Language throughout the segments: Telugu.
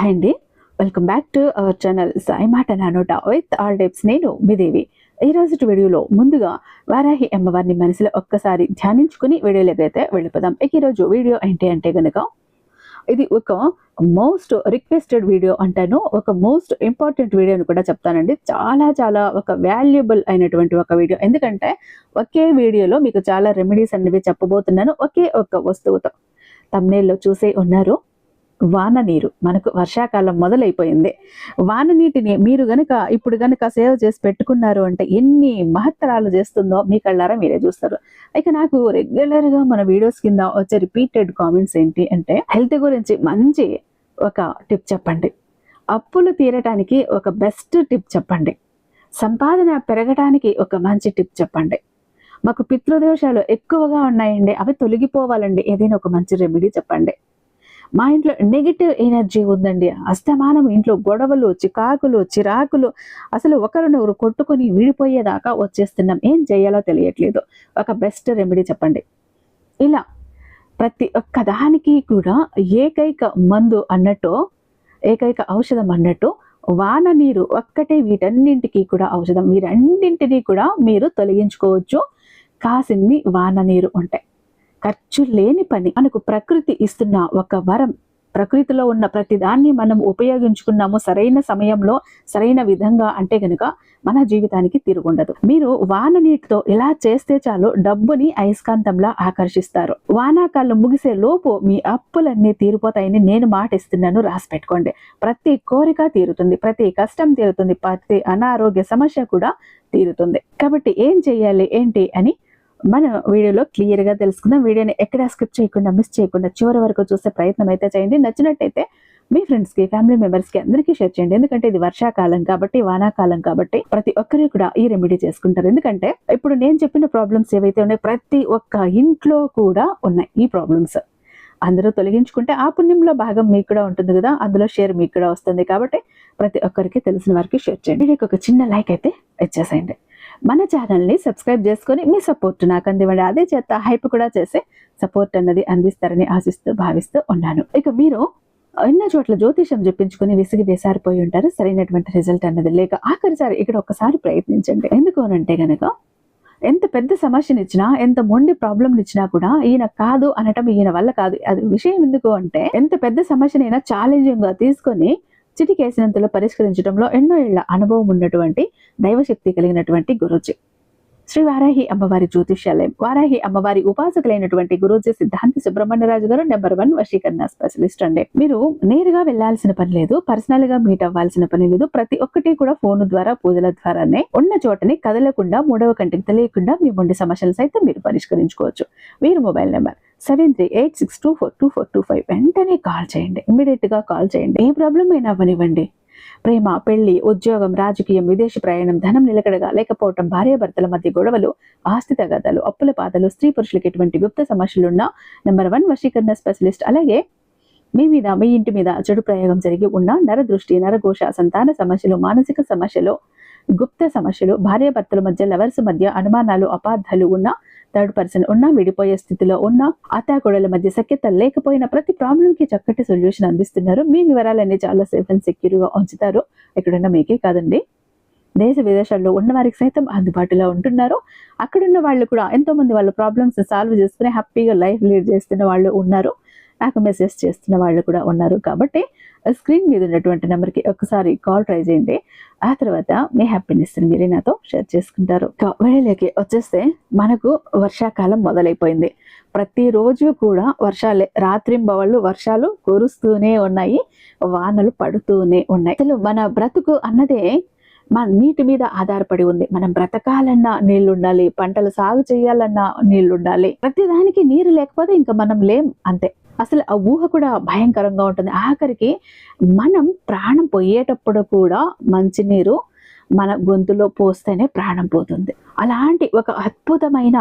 హాయ్ అండి welcome back to our channel Sai మాట నానోట విత్ ఆల్ టైప్స్ నేను మీ దేవి. ఈ రోజు వీడియోలో ముందుగా వారాహి అమ్మవారిని మనసులో ఒక్కసారి ధ్యానించుకుని వీడియోలోకి అయితే వెళ్ళిపోదాం. ఇక ఈరోజు వీడియో ఏంటి అంటే కనుక ఇది ఒక మోస్ట్ రిక్వెస్టెడ్ వీడియో అంటాను ఒక మోస్ట్ ఇంపార్టెంట్ వీడియో అని కూడా చెప్తానండి. చాలా చాలా ఒక వాల్యుబుల్ అయినటువంటి ఒక వీడియో ఎందుకంటే ఒకే వీడియోలో మీకు చాలా రెమెడీస్ అనేవి చెప్పబోతున్నాను. ఒకే ఒక వస్తువుతో. తమ్నేల్లో చూసే ఉన్నారు. వాన నీరు. మనకు వర్షాకాలం మొదలైపోయింది. వాన నీటిని మీరు గనక ఇప్పుడు గనక సేవ్ చేసి పెట్టుకున్నారు అంటే ఎన్ని మహత్తరాలు చేస్తుందో మీ కళ్ళారా మీరే చూస్తారు. ఇక నాకు రెగ్యులర్గా మన వీడియోస్ కింద వచ్చే రిపీటెడ్ కామెంట్స్ ఏంటి అంటే హెల్త్ గురించి మంచి ఒక టిప్ చెప్పండి. అప్పులు తీరటానికి ఒక బెస్ట్ టిప్ చెప్పండి. సంపాదన పెరగడానికి ఒక మంచి టిప్ చెప్పండి. మాకు పితృదోషాలు ఎక్కువగా ఉన్నాయండి అవి తొలగిపోవాలండి ఏదైనా ఒక మంచి రెమెడీ చెప్పండి. మా ఇంట్లో నెగిటివ్ ఎనర్జీ ఉందండి. అస్తమానం ఇంట్లో గొడవలు చికాకులు చిరాకులు. అసలు ఒకరినొకరు కొట్టుకొని విడిపోయేదాకా వచ్చేస్తున్నాం. ఏం చేయాలో తెలియట్లేదు. ఒక బెస్ట్ రెమెడీ చెప్పండి. ఇలా ప్రతి ఒక్క దానికి కూడా ఏకైక మందు అన్నట్టు ఏకైక ఔషధం అన్నట్టు వాన నీరు ఒక్కటే వీటన్నింటికి కూడా ఔషధం. వీరన్నింటినీ కూడా మీరు తొలగించుకోవచ్చు. కాసిన్ని వాన నీరు ఉంటాయి. ఖర్చు లేని పని మనకు ప్రకృతి ఇస్తున్న ఒక వరం. ప్రకృతిలో ఉన్న ప్రతిదాన్ని మనం ఉపయోగించుకున్నాము సరైన సమయంలో సరైన విధంగా అంటే గనుక మన జీవితానికి తిరుగుండదు. మీరు వాన నీటితో ఇలా చేస్తే చాలు డబ్బుని అయస్కాంతంలా ఆకర్షిస్తారు. వానాకాలం ముగిసే లోపు మీ అప్పులన్నీ తీరిపోతాయని నేను మాట ఇస్తున్నాను రాసి పెట్టుకోండి. ప్రతి కోరిక తీరుతుంది ప్రతి కష్టం తీరుతుంది ప్రతి అనారోగ్య సమస్య కూడా తీరుతుంది. కాబట్టి ఏం చేయాలి ఏంటి అని మనం వీడియోలో క్లియర్గా తెలుసుకుందాం. వీడియోని ఎక్కడ స్కిప్ చేయకుండా మిస్ చేయకుండా చివరి వరకు చూసే ప్రయత్నం అయితే చేయండి. నచ్చినట్టయితే మీ ఫ్రెండ్స్కి ఫ్యామిలీ మెంబర్స్కి అందరికీ షేర్ చేయండి. ఎందుకంటే ఇది వర్షాకాలం కాబట్టి వానాకాలం కాబట్టి ప్రతి ఒక్కరు కూడా ఈ రెమెడీ చేసుకుంటారు. ఎందుకంటే ఇప్పుడు నేను చెప్పిన ప్రాబ్లమ్స్ ఏవైతే ఉన్నాయో ప్రతి ఒక్క ఇంట్లో కూడా ఉన్నాయి ఈ ప్రాబ్లమ్స్. అందరూ తొలగించుకుంటే ఆ పుణ్యంలో భాగం మీకు కూడా ఉంటుంది కదా అందులో షేర్ మీకు కూడా వస్తుంది. కాబట్టి ప్రతి ఒక్కరికి తెలిసిన వారికి షేర్ చేయండి. వీడియోకి ఒక చిన్న లైక్ అయితే ఇచ్చేసేయండి. మన ఛానల్ని సబ్స్క్రైబ్ చేసుకొని మీ సపోర్ట్ నాకు అందివ్వండి. అదే చేత హైప్ కూడా చేసి సపోర్ట్ అన్నది అందిస్తారని ఆశిస్తూ భావిస్తూ ఉన్నాను. ఇక మీరు ఎన్నో చోట్ల జ్యోతిషం చెప్పించుకుని విసిగి వేసారిపోయి ఉంటారు. సరైనటువంటి రిజల్ట్ అన్నది లేక ఆఖరిసారి ఇక్కడ ఒకసారి ప్రయత్నించండి. ఎందుకు అనంటే గనక ఎంత పెద్ద సమస్యని ఇచ్చినా ఎంత మొండి ప్రాబ్లంని ఇచ్చినా కూడా ఈయన కాదు అనటం ఈయన వల్ల కాదు. అది విషయం ఎందుకు అంటే ఎంత పెద్ద సమస్యనైనా ఛాలెంజింగ్గా తీసుకొని చిటి కేసినంతలో పరిష్కరించడంలో ఎన్నో ఏళ్ళ అనుభవం ఉన్నటువంటి దైవశక్తి కలిగినటువంటి గురుజీ. శ్రీ వారాహి అమ్మవారి జ్యోతిష్యాలయం. వారాహి అమ్మవారి ఉపాసకులైనటువంటి గురూజీ సిద్ధాంతి సుబ్రహ్మణ్యరాజు గారు నెంబర్ వన్ వశీకరణ స్పెషలిస్ట్ అండి. మీరు నేరుగా వెళ్ళాల్సిన పని లేదు పర్సనల్గా మీట్ అవ్వాల్సిన పని లేదు ప్రతి ఒక్కటి కూడా ఫోన్ ద్వారా పూజల ద్వారానే ఉన్న చోటని కదలకుండా మూడవ కంటికి తెలియకుండా మీ మొండి సమస్యలు సైతం మీరు పరిష్కరించుకోవచ్చు. వీరి mobile number seven three eight six two four two four two five వెంటనే కాల్ చేయండి. ఇమీడియట్గా కాల్ చేయండి. ఏ ప్రాబ్లం అయినా అవ్వనివ్వండి ప్రేమ పెళ్ళి ఉద్యోగం రాజకీయం విదేశీ ప్రయాణం ధనం నిలకడగా లేకపోవటం భార్యాభర్తల మధ్య గొడవలు ఆస్తి తగాదాలు అప్పుల బాధలు స్త్రీ పురుషులకు ఎటువంటి గుప్త సమస్యలున్నా నెంబర్ వన్ వశీకరణ స్పెషలిస్ట్ అలాగే మీ మీద మీ ఇంటి మీద చెడు ప్రయోగం జరిగి ఉన్న నరదృష్టి నరఘోష సంతాన సమస్యలు మానసిక సమస్యలు గుప్త సమస్యలు భార్యాభర్తల మధ్య లవర్స్ మధ్య అనుమానాలు అపార్థాలు ఉన్న థర్డ్ పర్సన్ ఉన్నా విడిపోయే స్థితిలో ఉన్న అత్తాకోడల మధ్య సఖ్యత లేకపోయిన ప్రతి ప్రాబ్లం కి చక్కటి సొల్యూషన్ అందిస్తున్నారు. మీ వివరాలన్నీ చాలా సేఫ్ అండ్ సెక్యూర్గా ఉంచుతారు. ఎక్కడున్న మీకే కాదండి. దేశ విదేశాల్లో ఉన్న వారికి సైతం అందుబాటులో ఉంటున్నారు. అక్కడున్న వాళ్ళు కూడా ఎంతో మంది వాళ్ళ ప్రాబ్లమ్స్ సాల్వ్ చేసుకుని హ్యాపీగా లైఫ్ లీడ్ చేస్తున్న వాళ్ళు ఉన్నారు. నాకు మెసేజ్ చేస్తున్న వాళ్ళు కూడా ఉన్నారు. కాబట్టి స్క్రీన్ మీద ఉన్నటువంటి నెంబర్కి ఒకసారి కాల్ ట్రై చేయండి. ఆ తర్వాత మీ హ్యాపీనెస్ మీరే నాతో షేర్ చేసుకుంటారు. వేళలోకి వచ్చేస్తే మనకు వర్షాకాలం మొదలైపోయింది. ప్రతిరోజు కూడా వర్షాలే రాత్రింబవళ్ళు వర్షాలు కురుస్తూనే ఉన్నాయి. వానలు పడుతూనే ఉన్నాయి. అసలు మన బ్రతుకు అన్నదే మన నీటి మీద ఆధారపడి ఉంది. మనం బ్రతకాలన్నా నీళ్ళు ఉండాలి పంటలు సాగు చేయాలన్నా నీళ్ళు ఉండాలి ప్రతి దానికి నీరు లేకపోతే ఇంకా మనం లేం అంతే. అసలు ఆ ఊహ కూడా భయంకరంగా ఉంటుంది. ఆఖరికి మనం ప్రాణం పోయేటప్పుడు కూడా మంచినీరు మన గొంతులో పోస్తేనే ప్రాణం పోతుంది. అలాంటి ఒక అద్భుతమైన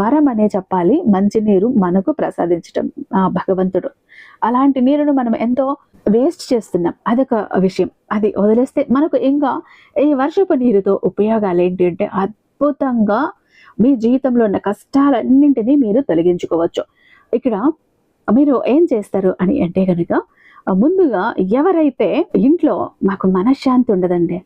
వరం అనే చెప్పాలి. మంచినీరు మనకు ప్రసాదించటం ఆ భగవంతుడు. అలాంటి నీరును మనం ఎంతో వేస్ట్ చేస్తున్నాం. అదొక విషయం. అది వదిలేస్తే మనకు ఇంకా ఈ వర్షపు నీరుతో ఉపయోగాలు ఏంటి అంటే అద్భుతంగా మీ జీవితంలో ఉన్న కష్టాలన్నింటినీ మీరు తొలగించుకోవచ్చు. ఇక్కడ మీరు ఏం చేస్తారు అని అంటే కనుక ముందుగా ఎవరైతే ఇంట్లో మాకు మనశ్శాంతి ఉండదండి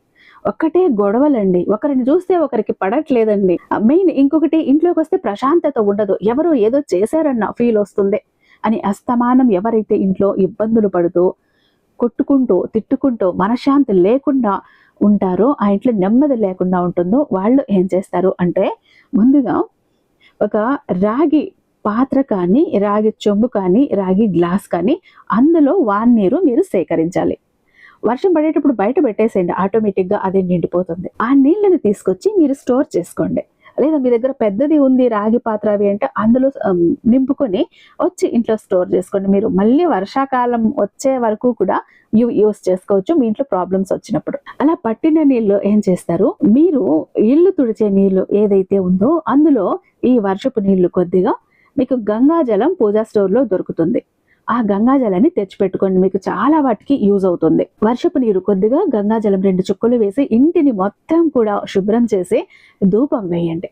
ఒక్కటే గొడవలండి ఒకరిని చూస్తే ఒకరికి పడట్లేదండి మెయిన్ ఇంకొకటి ఇంట్లోకి వస్తే ప్రశాంతత ఉండదు ఎవరో ఏదో చేశారన్న ఫీల్ వస్తుంది అని అస్తమానం ఎవరైతే ఇంట్లో ఇబ్బందులు పడుతూ కొట్టుకుంటూ తిట్టుకుంటూ మనశ్శాంతి లేకుండా ఉంటారో ఆ ఇంట్లో నెమ్మది లేకుండా ఉంటుందో వాళ్ళు ఏం చేస్తారు అంటే ముందుగా ఒక రాగి పాత్ర కానీ రాగి చెంబు కానీ రాగి గ్లాస్ కానీ అందులో వాన్నీరు మీరు సేకరించాలి. వర్షం పడేటప్పుడు బయట పెట్టేసేయండి. ఆటోమేటిక్గా అది నిండిపోతుంది. ఆ నీళ్ళని తీసుకొచ్చి మీరు స్టోర్ చేసుకోండి. లేదా మీ దగ్గర పెద్దది ఉంది రాగి పాత్ర అవి అంటే అందులో నింపుకొని వచ్చి ఇంట్లో స్టోర్ చేసుకోండి. మీరు మళ్ళీ వర్షాకాలం వచ్చే వరకు కూడా యూస్ చేసుకోవచ్చు. మీ ఇంట్లో ప్రాబ్లమ్స్ వచ్చినప్పుడు. అలా పట్టిన నీళ్ళు ఏం చేస్తారు? మీరు ఇల్లు తుడిచే నీళ్ళు ఏదైతే ఉందో అందులో ఈ వర్షపు నీళ్ళు కొద్దిగా మీకు గంగాజలం పూజా స్టోర్లో దొరుకుతుంది. ఆ గంగాజలాన్ని తెచ్చిపెట్టుకోండి. మీకు చాలా వాటికి యూజ్ అవుతుంది. వర్షపు నీరు కొద్దిగా గంగాజలం రెండు చుక్కలు వేసి ఇంటిని మొత్తం కూడా శుభ్రం చేసి ధూపం వేయండి.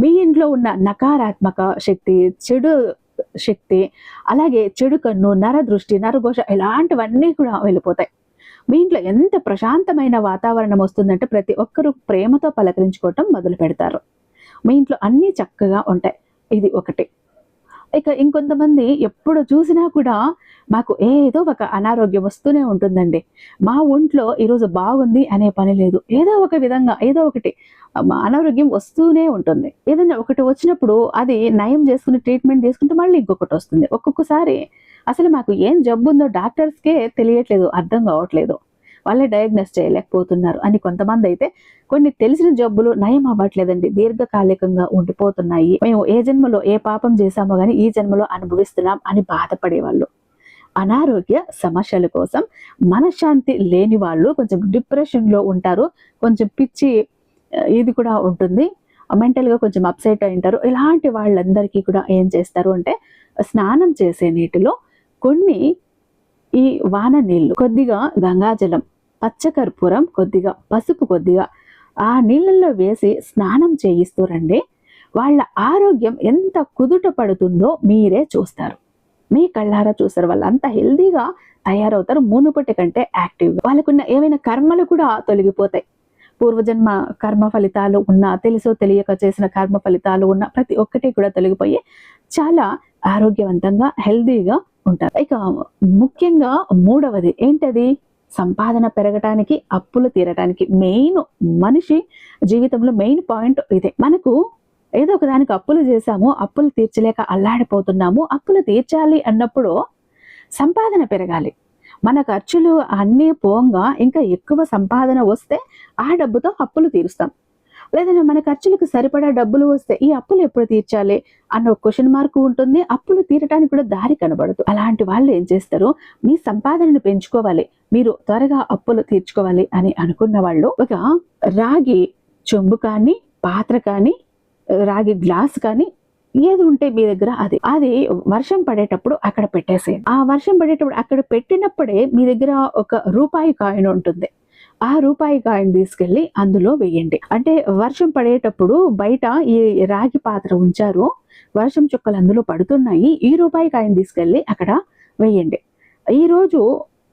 మీ ఇంట్లో ఉన్న నకారాత్మక శక్తి చెడు శక్తి అలాగే చెడు కన్ను నర దృష్టి నరఘోష ఇలాంటివన్నీ కూడా వెళ్ళిపోతాయి. మీ ఇంట్లో ఎంత ప్రశాంతమైన వాతావరణం వస్తుందంటే ప్రతి ఒక్కరూ ప్రేమతో పలకరించుకోవటం మొదలు పెడతారు మీ ఇంట్లో అన్నీ చక్కగా ఉంటాయి. ఇది ఒకటి. ఇక ఇంకొంతమంది ఎప్పుడు చూసినా కూడా మాకు ఏదో ఒక అనారోగ్యం వస్తూనే ఉంటుందండి. మా ఒంట్లో ఈరోజు బాగుంది అనే పని లేదు. ఏదో ఒక విధంగా ఏదో ఒకటి మా అనారోగ్యం వస్తూనే ఉంటుంది. ఏదైనా ఒకటి వచ్చినప్పుడు అది నయం చేసుకుని ట్రీట్మెంట్ తీసుకుంటే మళ్ళీ ఇంకొకటి వస్తుంది. ఒక్కొక్కసారి అసలు మాకు ఏం జబ్బు ఉందో డాక్టర్స్కే తెలియట్లేదు అర్థం కావట్లేదు. వాళ్ళే డయాగ్నోస్ చేయలేకపోతున్నారు అని కొంతమంది అయితే కొన్ని తెలిసిన జబ్బులు నయం అవ్వట్లేదండి. దీర్ఘకాలికంగా ఉండిపోతున్నాయి. మేము ఏ జన్మలో ఏ పాపం చేశామో కానీ ఈ జన్మలో అనుభవిస్తున్నాం అని బాధపడేవాళ్ళు. అనారోగ్య సమస్యల కోసం మనశ్శాంతి లేని వాళ్ళు కొంచెం డిప్రెషన్లో ఉంటారు. కొంచెం పిచ్చి ఇది కూడా ఉంటుంది. మెంటల్గా కొంచెం అప్సెట్ అయి ఉంటారు. ఇలాంటి వాళ్ళందరికీ కూడా ఏం చేస్తారు అంటే స్నానం చేసే నీటిలో కొన్ని ఈ వాన నీళ్ళు కొద్దిగా గంగాజలం పచ్చకర్పూరం కొద్దిగా పసుపు కొద్దిగా ఆ నీళ్ళల్లో వేసి స్నానం చేయిస్తూరండి వాళ్ళ ఆరోగ్యం ఎంత కుదుట పడుతుందో మీరే చూస్తారు. మీ కళ్ళారా చూస్తారు. వాళ్ళు అంత హెల్దీగా తయారవుతారు. మునుపటి కంటే యాక్టివ్గా. వాళ్ళకున్న ఏవైనా కర్మలు కూడా తొలగిపోతాయి. పూర్వజన్మ కర్మ ఫలితాలు ఉన్న తెలుసో తెలియక చేసిన కర్మ ఫలితాలు ఉన్న ప్రతి ఒక్కటి కూడా తొలగిపోయి చాలా ఆరోగ్యవంతంగా హెల్దీగా ఉంటారు. ఇక ముఖ్యంగా మూడవది. ఏంటది? సంపాదన పెరగటానికి అప్పులు తీరటానికి మెయిన్ మనిషి జీవితంలో మెయిన్ పాయింట్ ఇదే. మనకు ఏదో ఒక దానికి అప్పులు చేశాము అప్పులు తీర్చలేక అల్లాడిపోతున్నాము అప్పులు తీర్చాలి అన్నప్పుడు సంపాదన పెరగాలి. మన ఖర్చులు అన్నీ పోంగా ఇంకా ఎక్కువ సంపాదన వస్తే ఆ డబ్బుతో అప్పులు తీరుస్తాం. లేదంటే మన ఖర్చులకు సరిపడా డబ్బులు వస్తే ఈ అప్పులు ఎప్పుడు తీర్చాలి అన్న ఒక క్వశ్చన్ మార్క్ ఉంటుంది. అప్పులు తీరటానికి కూడా దారి కనబడదు. అలాంటి వాళ్ళు ఏం చేస్తారు? మీ సంపాదనను పెంచుకోవాలి. మీరు త్వరగా అప్పులు తీర్చుకోవాలి అని అనుకున్న వాళ్ళు ఒక రాగి చెంబు కానీ పాత్ర కానీ రాగి గ్లాస్ కానీ ఏది ఉంటే మీ దగ్గర అది. అది వర్షం పడేటప్పుడు అక్కడ పెట్టేసేయండి. ఆ వర్షం పడేటప్పుడు అక్కడ పెట్టినప్పుడే మీ దగ్గర ఒక రూపాయి కాయిన్ ఉంటుంది. ఆ రూపాయి కాయను తీసుకెళ్ళి అందులో వేయండి. అంటే వర్షం పడేటప్పుడు బయట ఈ రాగి పాత్ర ఉంచారు. వర్షం చుక్కలు అందులో పడుతున్నాయి. ఈ రూపాయి కాయను తీసుకెళ్ళి అక్కడ వేయండి. ఈరోజు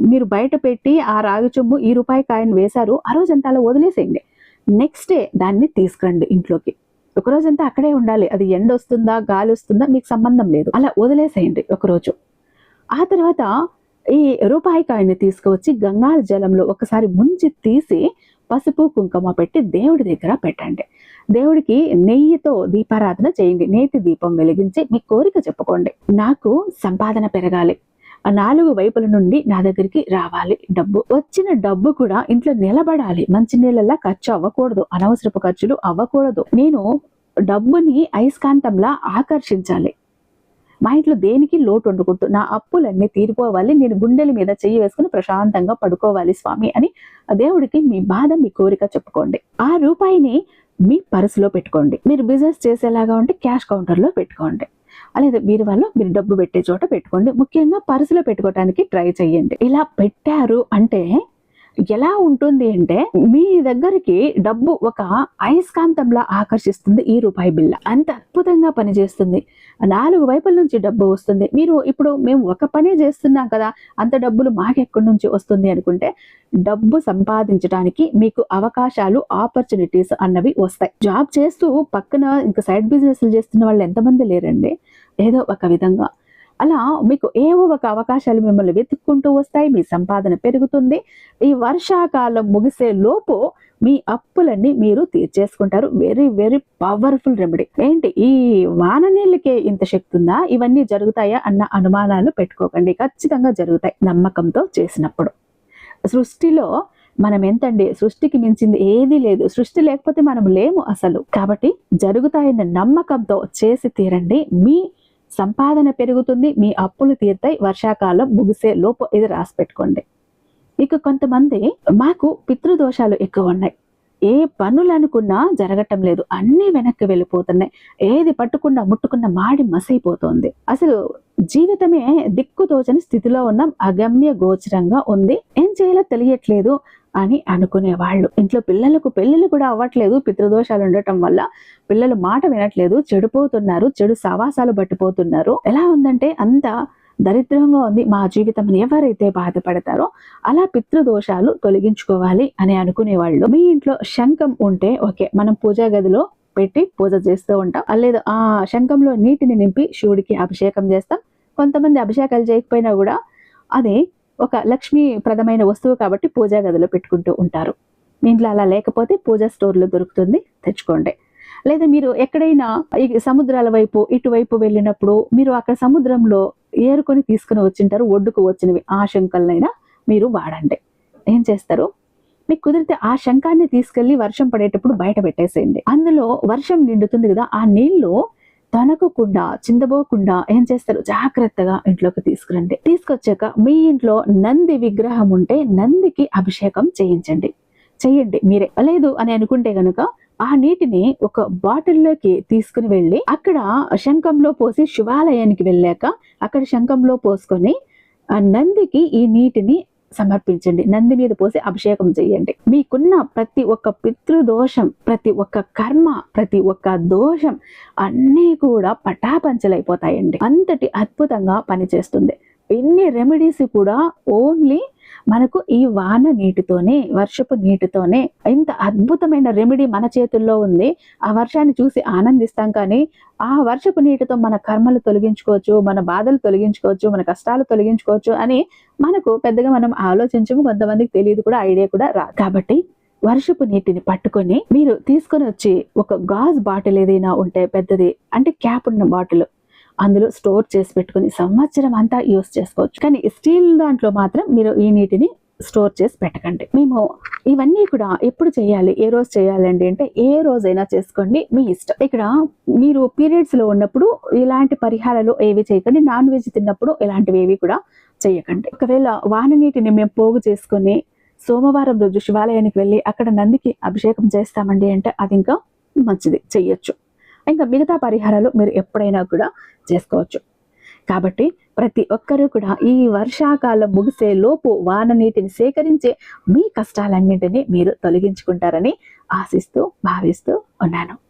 మీరు బయట పెట్టి ఆ రాగి చెంబు ఈ రూపాయి కాయను వేశారు. ఆ రోజంతా అలా వదిలేసేయండి. నెక్స్ట్ డే దాన్ని తీసుకురండి ఇంట్లోకి. ఒకరోజంతా అక్కడే ఉండాలి. అది ఎండ వస్తుందా గాలి వస్తుందా మీకు సంబంధం లేదు. అలా వదిలేసేయండి ఒకరోజు ఆ తర్వాత ఈ రూపాయి కాయని తీసుకువచ్చి గంగా జలంలో ఒకసారి ముంచి తీసి పసుపు కుంకుమ పెట్టి దేవుడి దగ్గర పెట్టండి. దేవుడికి నెయ్యితో దీపారాధన చేయండి. నేతి దీపం వెలిగించి మీ కోరిక చెప్పుకోండి. నాకు సంపాదన పెరగాలి. ఆ నాలుగు వైపుల నుండి నా దగ్గరికి రావాలి డబ్బు. వచ్చిన డబ్బు కూడా ఇంట్లో నిలబడాలి. మంచి నీళ్ళలా ఖర్చు అవ్వకూడదు. అనవసరపు ఖర్చులు అవ్వకూడదు. నేను డబ్బుని అయస్కాంతంలా ఆకర్షించాలి. మా ఇంట్లో దేనికి లోటు ఉండకూడదు. నా అప్పులన్నీ తీరిపోవాలి. నేను గుండెల మీద చెయ్యి వేసుకుని ప్రశాంతంగా పడుకోవాలి స్వామి అని దేవుడికి మీ బాధ మీ కోరిక చెప్పుకోండి. ఆ రూపాయిని మీ పర్సులో పెట్టుకోండి. మీరు బిజినెస్ చేసేలాగా ఉంటే క్యాష్ కౌంటర్లో పెట్టుకోండి. లేదా మీరు వాళ్ళు మీరు డబ్బు పెట్టే చోట పెట్టుకోండి. ముఖ్యంగా పర్సులో పెట్టుకోవడానికి ట్రై చేయండి ఇలా పెట్టారు అంటే ఎలా ఉంటుంది అంటే మీ దగ్గరికి డబ్బు ఒక అయస్కాంతంలా ఆకర్షిస్తుంది ఈ రూపాయి బిల్ల. అంత అద్భుతంగా పనిచేస్తుంది. నాలుగు వైపుల నుంచి డబ్బు వస్తుంది. మీరు ఇప్పుడు మేము ఒక పనే చేస్తున్నాం కదా అంత డబ్బులు మాకెక్కడి నుంచి వస్తుంది అనుకుంటే డబ్బు సంపాదించడానికి మీకు అవకాశాలు ఆపర్చునిటీస్ అన్నవి వస్తాయి. జాబ్ చేస్తూ పక్కన ఇంకా సైడ్ బిజినెస్లు చేస్తున్న వాళ్ళు ఎంతమంది లేరండి? ఏదో ఒక విధంగా. అలా మీకు ఏవో ఒక అవకాశాలు మిమ్మల్ని వెతుక్కుంటూ వస్తాయి మీ సంపాదన పెరుగుతుంది. ఈ వర్షాకాలం ముగిసే లోపు మీ అప్పులన్నీ మీరు తీర్చేసుకుంటారు. వెరీ వెరీ పవర్ఫుల్ రెమెడీ ఏంటి? ఈ వాన నీళ్ళకే ఇంత శక్తి ఉందా? ఇవన్నీ జరుగుతాయా అన్న అనుమానాలు పెట్టుకోకండి. ఖచ్చితంగా జరుగుతాయి నమ్మకంతో చేసినప్పుడు. సృష్టిలో మనం ఎంతండి? సృష్టికి మించింది ఏదీ లేదు. సృష్టి లేకపోతే మనం లేము అసలు. కాబట్టి జరుగుతాయన్న నమ్మకంతో చేసి తీరండి. మీ సంపాదన పెరుగుతుంది మీ అప్పులు తీర్తాయి వర్షాకాలం ముగిసే లోపు ఇది రాసి పెట్టుకోండి. ఇక కొంతమంది మాకు పితృదోషాలు ఎక్కువ ఉన్నాయి. ఏ పనులు అనుకున్నా జరగటం లేదు. అన్నీ వెనక్కి వెళ్ళిపోతున్నాయి. ఏది పట్టుకున్నా ముట్టుకున్నా మాడి మసైపోతోంది. అసలు జీవితమే దిక్కుతోచని స్థితిలో ఉన్నాం. అగమ్య గోచరంగా ఉంది. ఏం చేయాలో తెలియట్లేదు. అని అనుకునేవాళ్ళు. ఇంట్లో పిల్లలకు పెళ్ళిళ్ళు కూడా అవ్వట్లేదు. పితృదోషాలు ఉండటం వల్ల పిల్లలు మాట వినట్లేదు. చెడిపోతున్నారు. చెడు సావాసాలు పట్టిపోతున్నారు. ఎలా ఉందంటే అంత దరిద్రంగా ఉంది. మా జీవితం ఎవరైతే బాధపడతారో అలా పితృదోషాలు తొలగించుకోవాలి అని అనుకునే వాళ్ళు మీ ఇంట్లో శంఖం ఉంటే ఓకే మనం పూజా గదిలో పెట్టి పూజ చేస్తూ ఉంటాం. లేదు ఆ శంఖంలో నీటిని నింపి శివుడికి అభిషేకం చేస్తాం. కొంతమంది అభిషేకాలు చేయకపోయినా కూడా అది ఒక లక్ష్మీప్రదమైన వస్తువు కాబట్టి పూజా గదిలో పెట్టుకుంటూ ఉంటారు. మీ ఇంట్లో అలా లేకపోతే పూజా స్టోర్లో దొరుకుతుంది తెచ్చుకోండి. లేదా మీరు ఎక్కడైనా ఈ సముద్రాల వైపు ఇటువైపు వెళ్ళినప్పుడు మీరు అక్కడ సముద్రంలో ఏరుకొని తీసుకుని వచ్చింటారు ఒడ్డుకు వచ్చినవి. ఆ శంఖాలనైనా మీరు వాడండి. ఏం చేస్తారు? మీకు కుదిరితే ఆ శంఖాన్ని తీసుకెళ్ళి వర్షం పడేటప్పుడు బయట పెట్టేసేయండి. అందులో వర్షం నిండుతుంది కదా ఆ నీళ్ళు తనకకుండా చిందబోకుండా ఏం చేస్తారు? జాగ్రత్తగా ఇంట్లోకి తీసుకురండి. తీసుకొచ్చాక మీ ఇంట్లో నంది విగ్రహం ఉంటే నందికి అభిషేకం చేయించండి. చెయ్యండి మీరే లేదు అని అనుకుంటే గనుక ఆ నీటిని ఒక బాటిల్లోకి తీసుకుని వెళ్ళి అక్కడ శంఖంలో పోసి శివాలయానికి వెళ్ళాక అక్కడ శంఖంలో పోసుకొని ఆ నందికి ఈ నీటిని సమర్పించండి. నంది మీద పోసి అభిషేకం చేయండి. మీకున్న ప్రతి ఒక్క పితృదోషం ప్రతి ఒక్క కర్మ ప్రతి ఒక్క దోషం అన్నీ కూడా పటాపంచలైపోతాయండి. అంతటి అద్భుతంగా పనిచేస్తుంది. ఎన్ని రెమెడీస్ కూడా ఓన్లీ మనకు ఈ వాన నీటితోనే వర్షపు నీటితోనే ఇంత అద్భుతమైన రెమెడీ మన చేతుల్లో ఉంది. ఆ వర్షాన్ని చూసి ఆనందిస్తాం కానీ ఆ వర్షపు నీటితో మన కర్మలు తొలగించుకోవచ్చు మన బాధలు తొలగించుకోవచ్చు మన కష్టాలు తొలగించుకోవచ్చు అని మనకు పెద్దగా మనం ఆలోచించము. కొంతమందికి తెలియదు కూడా ఐడియా కూడా రా. కాబట్టి వర్షపు నీటిని పట్టుకొని మీరు తీసుకొని వచ్చి ఒక గాజ్ బాటిల్ ఏదైనా ఉంటే పెద్దది అంటే క్యాప్ ఉన్న బాటిల్ అందులో స్టోర్ చేసి పెట్టుకుని సంవత్సరం అంతా యూస్ చేసుకోవచ్చు. కానీ స్టీల్ దాంట్లో మాత్రం మీరు ఈ నీటిని స్టోర్ చేసి పెట్టకండి. మేము ఇవన్నీ కూడా ఎప్పుడు చేయాలి ఏ రోజు చేయాలండి అంటే ఏ రోజైనా చేసుకోండి మీ ఇష్టం. ఇక్కడ మీరు పీరియడ్స్లో ఉన్నప్పుడు ఇలాంటి పరిహారాలు ఏవి చేయకండి నాన్ వెజ్ తిన్నప్పుడు ఇలాంటివి ఏవి కూడా చేయకండి. ఒకవేళ వాన నీటిని మేము పోగు చేసుకొని సోమవారం రోజు శివాలయానికి వెళ్ళి అక్కడ నందికి అభిషేకం చేస్తామండి అంటే అది ఇంకా మంచిది చెయ్యొచ్చు. ఇంకా మిగతా పరిహారాలు మీరు ఎప్పుడైనా కూడా చేసుకోవచ్చు. కాబట్టి ప్రతి ఒక్కరూ కూడా ఈ వర్షాకాలం ముగిసే లోపు వాన నీటిని సేకరించే మీ కష్టాలన్నింటినీ మీరు తొలగించుకుంటారని ఆశిస్తూ భావిస్తూ ఉన్నాను.